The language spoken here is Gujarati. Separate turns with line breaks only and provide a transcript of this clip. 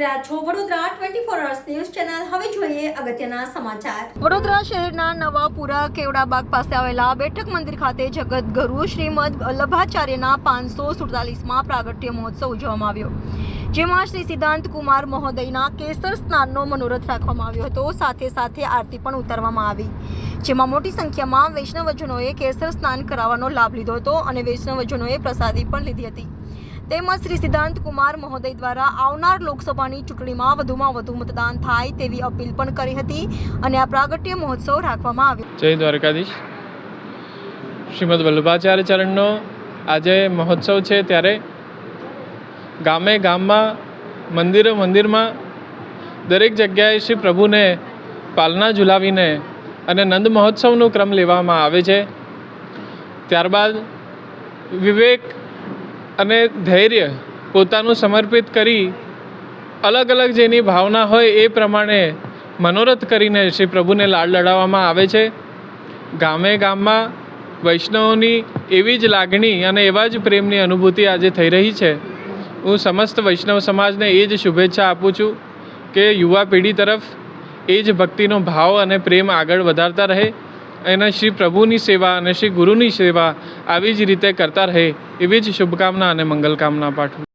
રહ્યા છો Vadodara twenty four hours news channel હવે જોઈએ અગત્યના સમાચાર.
વડોદરા શહેરના નવાપુરા કેવડાબાગ પાસે આવેલા બેઠક મંદિર ખાતે જગત ગુરુ શ્રીમદ વલ્લભાચાર્યના પાંચસો સુડતાલીસમાં પ્રાગટ્ય મહોત્સવ ઉજવવામાં આવ્યો, જેમાં શ્રી સિદ્ધાંત કુમાર મહોદયના કેસર સ્નાનનો મનોરથ રાખવામાં આવ્યો હતો. સાથે સાથે આરતી પણ ઉતારવામાં આવી, જેમાં મોટી સંખ્યામાં વૈષ્ણવજનોએ કેસર સ્નાન કરાવવાનો લાભ લીધો હતો અને વૈષ્ણવજનોએ પ્રસાદી પણ લીધી હતી. તેમજ શ્રી સિદ્ધાંત કુમાર મહોદય દ્વારા આવનાર લોકસભાની ચૂંટણીમાં વધુમાં વધુ મતદાન થાય તેવી અપીલ પણ કરી હતી અને આ પ્રાગટ્ય મહોત્સવ રાખવામાં આવ્યો.
જય દ્વારકાધીશ. શ્રીમદ વલ્લભાચાર્ય ચરણનો આજે મહોત્સવ છે ત્યારે ગામે ગામમાં, મંદિરે મંદિરમાં દરેક જગ્યાએ શ્રી પ્રભુને પાલના ઝુલાવીને અને નંદ મહોત્સવનો ક્રમ લેવામાં આવે છે. ત્યારબાદ વિવેક અને ધૈર્ય પોતાનું સમર્પિત કરી અલગ અલગ જેની ભાવના હોય એ પ્રમાણે મનોરથ કરીને શ્રી પ્રભુને લાડ લડાવવામાં આવે છે. ગામે ગામમાં વૈષ્ણવોની એવી જ લાગણી અને એવા જ પ્રેમની અનુભૂતિ આજે થઈ રહી છે. હું સમસ્ત વૈષ્ણવ સમાજને એ જ શુભેચ્છા આપું છું કે યુવા પેઢી તરફ એ જ ભક્તિનો ભાવ અને પ્રેમ આગળ વધારતા રહે. અને શ્રી પ્રભુની સેવા અને શ્રી ગુરુની સેવા આવી જ રીતે કરતા રહે, એવી જ શુભકામના અને મંગલકામના પાઠવું